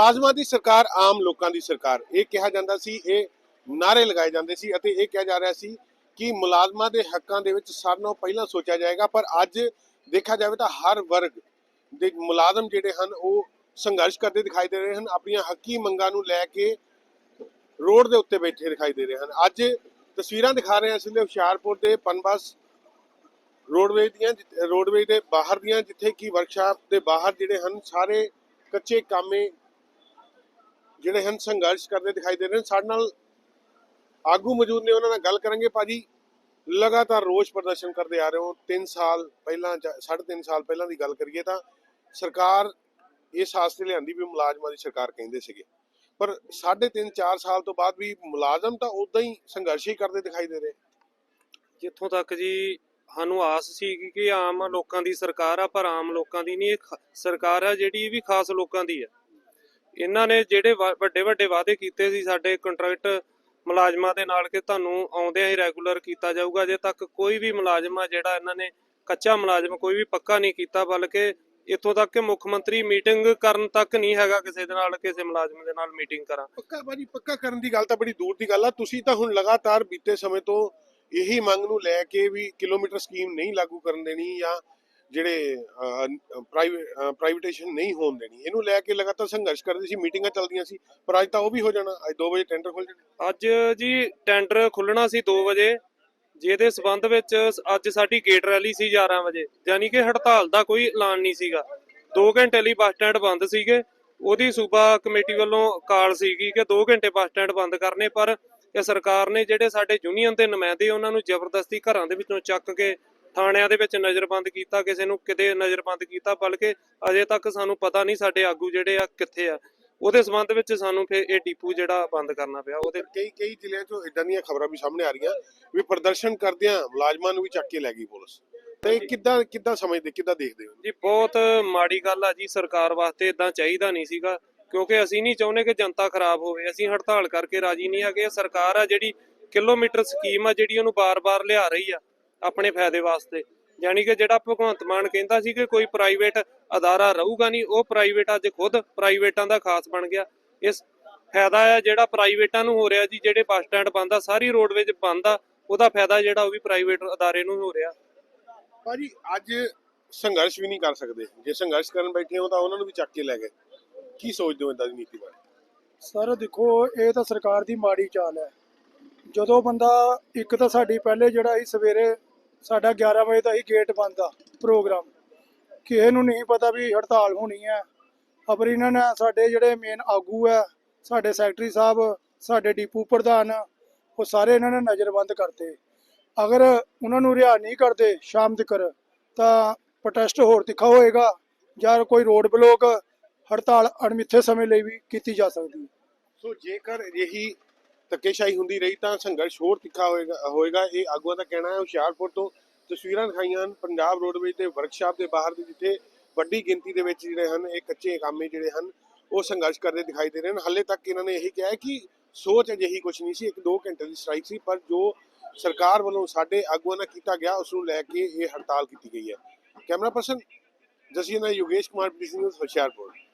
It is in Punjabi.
ਮੁਲਾਜ਼ਮਾਂ ਦੀ ਸਰਕਾਰ, ਆਮ ਲੋਕਾਂ ਦੀ ਸਰਕਾਰ। ਇਹ ਕਿਹਾ ਜਾਂਦਾ ਸੀ, ਇਹ ਨਾਰੇ ਲਗਾਏ ਜਾਂਦੇ ਸੀ ਅਤੇ ਇਹ ਕਿਹਾ ਜਾ ਰਿਹਾ ਸੀ ਕਿ ਮੁਲਾਜ਼ਮਾਂ ਦੇ ਹੱਕਾਂ ਦੇ ਵਿੱਚ ਸਾਰਿਆਂ ਨਾਲੋਂ ਪਹਿਲਾਂ ਸੋਚਿਆ ਜਾਏਗਾ, ਪਰ ਅੱਜ ਦੇਖਿਆ ਜਾਵੇ ਤਾਂ ਹਰ ਵਰਗ ਦੇ ਮੁਲਾਜ਼ਮ ਜਿਹੜੇ ਹਨ, ਉਹ ਸੰਘਰਸ਼ ਕਰਦੇ ਦਿਖਾਈ ਦੇ ਰਹੇ ਹਨ, ਆਪਣੀਆਂ ਹੱਕੀ ਮੰਗਾਂ ਨੂੰ ਲੈ ਕੇ ਰੋਡ ਦੇ ਉੱਤੇ ਬੈਠੇ ਦਿਖਾਈ ਦੇ ਰਹੇ ਹਨ। ਅੱਜ ਤਸਵੀਰਾਂ ਦਿਖਾ ਰਹੇ ਹਾਂ ਇਸ ਹੁਸ਼ਿਆਰਪੁਰ ਦੇ ਪਨਬਸ ਰੋਡਵੇ ਦੀਆਂ ਜਿ- ਦੇ ਬਾਹਰ ਦੀਆਂ, ਜਿੱਥੇ ਕਿ ਵਰਕਸ਼ਾਪ ਦੇ ਬਾਹਰ ਜਿਹੜੇ ਹਨ, ਸਾਰੇ ਕੱਚੇ ਕਾਮੇ ਜਿਹੜੇ ਹਨ ਸੰਘਰਸ਼ ਕਰਦੇ ਦਿਖਾਈ ਦੇ ਰਹੇ ਹਨ ਸਾਡੇ ਨਾਲ ਆਗੂ ਮੌਜੂਦ ਨੇ, ਉਹਨਾਂ ਨਾਲ ਗੱਲ ਕਰਾਂਗੇ। ਭਾਜੀ, ਲਗਾਤਾਰ ਰੋਸ ਪ੍ਰਦਰਸ਼ਨ ਕਰਦੇ ਆ ਰਹੇ ਹੋ। 3 ਸਾਲ ਪਹਿਲਾਂ ਜਾਂ ਸਾਢੇ ਤਿੰਨ ਸਾਲ ਪਹਿਲਾਂ ਦੀ ਗੱਲ ਕਰੀਏ ਤਾਂ ਸਰਕਾਰ ਇਸ ਆਸਤੇ ਲਿਆਂਦੀ ਵੀ ਮੁਲਾਜ਼ਮਾਂ ਦੀ ਸਰਕਾਰ ਕਹਿੰਦੇ ਸੀਗੇ। ਪਰ ਸਾਢੇ ਤਿੰਨ 4 ਸਾਲ ਤੋਂ ਬਾਅਦ ਵੀ ਮੁਲਾਜ਼ਮ ਤਾਂ ਉਦਾਂ ਹੀ ਸੰਘਰਸ਼ ਹੀ ਕਰਦੇ ਦਿਖਾਈ ਦੇ ਰਹੇ। ਜਿੱਥੋਂ ਤੱਕ ਜੀ ਸਾਨੂੰ ਆਸ ਸੀ ਕਿ- ਆਮ ਲੋਕਾਂ ਦੀ ਸਰਕਾਰ ਆ, ਪਰ ਆਮ ਲੋਕਾਂ ਦੀ ਨਹੀਂ ਸਰਕਾਰ ਆ ਜਿਹੜੀ ਵੀ ਖਾਸ ਲੋਕਾਂ ਦੀ ਆ। ਇਹਨਾਂ ਨੇ ਜਿਹੜੇ ਵੱਡੇ ਵੱਡੇ ਵਾਅਦੇ ਕੀਤੇ ਸੀ ਸਾਡੇ ਕੰਟਰੈਕਟ ਮੁਲਾਜ਼ਮਾਂ ਦੇ ਨਾਲ ਕਿ ਤੁਹਾਨੂੰ ਆਉਂਦਿਆਂ ਹੀ ਰੈਗੂਲਰ ਕੀਤਾ ਜਾਊਗਾ, ਅਜੇ ਤੱਕ ਕੋਈ ਵੀ ਮੁਲਾਜ਼ਮ ਆ ਜਿਹੜਾ ਇਹਨਾਂ ਨੇ ਕੱਚਾ ਮੁਲਾਜ਼ਮ ਕੋਈ ਵੀ ਪੱਕਾ ਨਹੀਂ ਕੀਤਾ, ਬਲਕਿ ਇੱਥੋਂ ਤੱਕ ਕਿ ਮੁੱਖ ਮੰਤਰੀ ਮੀਟਿੰਗ ਕਰਨ ਤੱਕ ਨਹੀਂ ਹੈਗਾ ਕਿਸੇ ਦੇ ਨਾਲ, ਕਿਸੇ ਮੁਲਾਜ਼ਮ ਦੇ ਨਾਲ ਮੀਟਿੰਗ ਕਰਾਂ। ਪੱਕਾ ਭਾਜੀ, ਪੱਕਾ ਕਰਨ ਦੀ ਗੱਲ ਤਾਂ ਬੜੀ ਦੂਰ ਦੀ ਗੱਲ ਆ। ਤੁਸੀਂ ਤਾਂ ਹੁਣ ਲਗਾਤਾਰ ਬੀਤੇ ਸਮੇਂ ਤੋਂ ਇਹੀ ਮੰਗ ਨੂੰ ਲੈ ਕੇ ਵੀ ਕਿਲੋਮੀਟਰ ਸਕੀਮ ਨਹੀਂ ਲਾਗੂ ਕਰਨ ਦੇਣੀ ਜਾਂ ਜਿਹੜੇ ਪ੍ਰਾਈਵੇਟੇਸ਼ਨ ਨਹੀਂ ਹੋਣ ਦੇਣੀ। ਇਹਨੂੰ ਲੈ ਕੇ ਲਗਾਤਾਰ ਸੰਘਰਸ਼ ਕਰਦੇ ਸੀ, ਮੀਟਿੰਗਾਂ ਚੱਲਦੀਆਂ ਸੀ, ਪਰ ਅੱਜ ਤਾਂ ਉਹ ਵੀ ਹੋ ਜਾਣਾ। ਅੱਜ 2 ਵਜੇ ਟੈਂਡਰ ਖੁੱਲ ਜਾਣਾ। ਅੱਜ ਜੀ ਟੈਂਡਰ ਖੁੱਲਣਾ ਸੀ 2 ਵਜੇ, ਜਿਹਦੇ ਸਬੰਧ ਵਿੱਚ ਅੱਜ ਸਾਡੀ ਗੇਟ ਰੈਲੀ ਸੀ 11 ਵਜੇ। ਯਾਨੀ ਕਿ ਹੜਤਾਲ ਦਾ ਕੋਈ ਐਲਾਨ ਨਹੀਂ ਸੀਗਾ। 2 ਘੰਟੇ ਲਈ ਬੱਸ ਸਟੈਂਡ ਬੰਦ ਸੀਗੇ। ਉਹਦੀ ਸੂਬਾ ਕਮੇਟੀ ਵੱਲੋਂ ਕਾਲ ਸੀਗੀ ਕਿ 2 ਘੰਟੇ ਬੱਸ ਸਟੈਂਡ ਬੰਦ ਕਰਨੇ, ਪਰ ਇਹ ਸਰਕਾਰ ਨੇ ਜਿਹੜੇ ਸਾਡੇ ਯੂਨੀਅਨ ਦੇ ਨੁਮਾਇੰਦੇ, ਉਹਨਾਂ ਨੂੰ ਜ਼ਬਰਦਸਤੀ ਘਰਾਂ ਦੇ ਵਿੱਚੋਂ ਚੱਕ ਕੇ ਥਾਣਿਆਂ ਦੇ ਵਿੱਚ ਨਜ਼ਰਬੰਦ ਕੀਤਾ ਕਿਸੇ ਨੂੰ ਕਿਤੇ ਨਜ਼ਰਬੰਦ ਕੀਤਾ ਬਲਕਿ ਅਜੇ ਤੱਕ ਸਾਨੂੰ ਪਤਾ ਨਹੀਂ ਸਾਡੇ ਆਗੂ ਜਿਹੜੇ ਆ ਕਿੱਥੇ ਆ। ਉਹਦੇ ਸਬੰਧ ਵਿੱਚ ਸਾਨੂੰ ਫਿਰ ਇਹ ਡਿਪੂ ਜਿਹੜਾ ਬੰਦ ਕਰਨਾ ਪਿਆ ਉਹਦੇ ਕਈ ਕਈ ਜ਼ਿਲ੍ਹਿਆਂ 'ਚੋਂ ਇਦਾਂ ਦੀਆਂ ਖਬਰਾਂ ਵੀ ਸਾਹਮਣੇ ਆ ਰਹੀਆਂ ਵੀ ਪ੍ਰਦਰਸ਼ਨ ਕਰਦਿਆਂ ਮੁਲਾਜ਼ਮਾਂ ਨੂੰ ਵੀ ਚੱਕ ਕੇ ਲੈ ਗਈ ਪੁਲਿਸ। ਤੇ ਇਹ ਕਿੱਦਾਂ ਕਿੱਦਾਂ ਸਮਝਦੇ ਕਿੱਦਾਂ ਦੇਖਦੇ ਹੋ? ਜੀ ਬਹੁਤ ਮਾੜੀ ਗੱਲ ਆ ਜੀ ਸਰਕਾਰ ਵਾਸਤੇ ਇਦਾਂ ਚਾਹੀਦਾ ਨਹੀਂ ਸੀਗਾ ਕਿਉਂਕਿ ਅਸੀਂ ਨਹੀਂ ਚਾਹੁੰਦੇ ਕਿ ਜਨਤਾ ਖਰਾਬ ਹੋਵੇ। ਅਸੀਂ ਹੜਤਾਲ ਕਰਕੇ ਰਾਜੀ ਨਹੀਂ ਹੈਗੇ। ਸਰਕਾਰ ਆ ਜਿਹੜੀ ਕਿਲੋਮੀਟਰ ਸਕੀਮ ਆ ਜਿਹੜੀ ਉਹਨੂੰ ਬਾਰ-ਬਾਰ ਲਿਆ ਰਹੀ ਆ। ਆਪਣੇ ਫਾਇਦੇ ਵਾਸਤੇ। ਯਾਨੀ ਕਿ ਜਿਹੜਾ ਭਗਵੰਤ ਮਾਨ ਕਹਿੰਦਾ ਸੀ ਕਿ ਕੋਈ ਪ੍ਰਾਈਵੇਟ ਅਦਾਰਾ ਰਹੂਗਾ ਨਹੀਂ ਉਹ ਪ੍ਰਾਈਵੇਟ ਅੱਜ ਖੁਦ ਪ੍ਰਾਈਵੇਟਾਂ ਦਾ ਖਾਸ ਬਣ ਗਿਆ। ਇਸ ਫਾਇਦਾ ਆ ਜਿਹੜਾ ਪ੍ਰਾਈਵੇਟਾਂ ਨੂੰ ਹੋ ਰਿਹਾ ਜੀ ਜਿਹੜੇ ਬੱਸ ਸਟੈਂਡ ਬੰਦ ਸਾਰੀ ਰੋਡਵੇਜ ਬੰਦ ਉਹਦਾ ਫਾਇਦਾ ਜਿਹੜਾ ਉਹ ਵੀ ਪ੍ਰਾਈਵੇਟ ਅਦਾਰੇ ਨੂੰ ਹੋ ਰਿਹਾ। ਭਾਜੀ ਅੱਜ ਸੰਘਰਸ਼ ਵੀ ਨਹੀਂ ਕਰ ਸਕਦੇ। ਜੇ ਸੰਘਰਸ਼ ਕਰਨ ਬੈਠੇ ਹੋ ਤਾਂ ਉਹਨਾਂ ਨੂੰ ਵੀ ਚੱਕ ਕੇ ਲੈ ਗਏ। ਕੀ ਸੋਚਦੇ ਹੋ ਇਦਾਂ ਦੀ ਨੀਤੀ ਬਾਰੇ? ਸਰ ਦੇਖੋ ਇਹ ਤਾਂ ਸਰਕਾਰ ਦੀ ਮਾੜੀ ਚਾਲ ਹੈ। ਜਦੋਂ ਬੰਦਾ ਇੱਕ ਤਾਂ ਸਾਡੀ ਪਹਿਲੇ ਜਿਹੜਾ ਸੀ ਸਵੇਰੇ ਸਾਡਾ 11 ਵਜੇ ਦਾ ਹੀ ਗੇਟ ਬੰਦ ਆ ਪ੍ਰੋਗਰਾਮ ਕਿਸੇ ਨੂੰ ਨਹੀਂ ਪਤਾ ਵੀ ਹੜਤਾਲ ਹੋਣੀ ਹੈ। ਅਪਰ ਇਹਨਾਂ ਨੇ ਸਾਡੇ ਜਿਹੜੇ ਮੇਨ ਆਗੂ ਹੈ, ਸਾਡੇ ਸੈਕਟਰੀ ਸਾਹਿਬ, ਸਾਡੇ ਡੀਪੂ ਪ੍ਰਧਾਨ, ਉਹ ਸਾਰੇ ਇਹਨਾਂ ਨੇ ਨਜ਼ਰਬੰਦ ਕਰਤੇ। ਅਗਰ ਉਹਨਾਂ ਨੂੰ ਰਿਹਾ ਨਹੀਂ ਕਰਦੇ ਸ਼ਾਮ ਤੱਕ ਤਾਂ ਪ੍ਰੋਟੈਸਟ ਹੋਰ ਤਿੱਖਾ ਹੋਏਗਾ ਜਾਂ ਕੋਈ ਰੋਡ ਬਲੋਕ ਹੜਤਾਲ ਅਣਮਿੱਥੇ ਸਮੇਂ ਲਈ ਵੀ ਕੀਤੀ ਜਾ ਸਕਦੀ। ਸੋ ਜੇਕਰ ਇਹੀ ਧੱਕੇਸ਼ਾਹੀ ਹੁੰਦੀ ਰਹੀ ਤਾਂ ਸੰਘਰਸ਼ ਹੋਰ ਤਿੱਖਾ ਹੋਏਗਾ ਹੋਏਗਾ। ਇਹ ਆਗੂਆਂ ਦਾ ਕਹਿਣਾ ਹੈ, ਹੁਸ਼ਿਆਰਪੁਰ ਤੋਂ ਤਸਵੀਰਾਂ ਦਿਖਾਈਆਂ ਹਨ। ਪੰਜਾਬ ਰੋਡਵੇਜ ਤੇ ਵਰਕਸ਼ਾਪ ਦੇ ਬਾਹਰ ਦੇ ਜਿੱਥੇ ਵੱਡੀ ਗਿਣਤੀ ਦੇ ਵਿੱਚ ਜਿਹੜੇ ਹਨ, ਇਹ ਕੱਚੇ ਕਾਮੇ ਜਿਹੜੇ ਹਨ, ਉਹ ਸੰਘਰਸ਼ ਕਰਦੇ ਦਿਖਾਈ ਦੇ ਰਹੇ ਹਨ। ਹਾਲੇ ਤੱਕ ਇਹਨਾਂ ਨੇ ਇਹੀ ਕਿਹਾ ਕਿ ਸੋਚ ਅਜਿਹੀ ਕੁਝ ਨਹੀਂ ਸੀ। ਇੱਕ ਦੋ ਘੰਟੇ ਦੀ ਸਟ੍ਰਾਈਕ ਸੀ, ਪਰ ਜੋ ਸਰਕਾਰ ਵੱਲੋਂ ਸਾਡੇ ਆਗੂਆਂ ਨਾਲ ਕੀਤਾ ਗਿਆ, ਉਸ ਨੂੰ ਲੈ ਕੇ ਇਹ ਹੜਤਾਲ ਕੀਤੀ ਗਈ ਹੈ। Camera person Jasina Yogesh Kumar PC Hoshiarpur.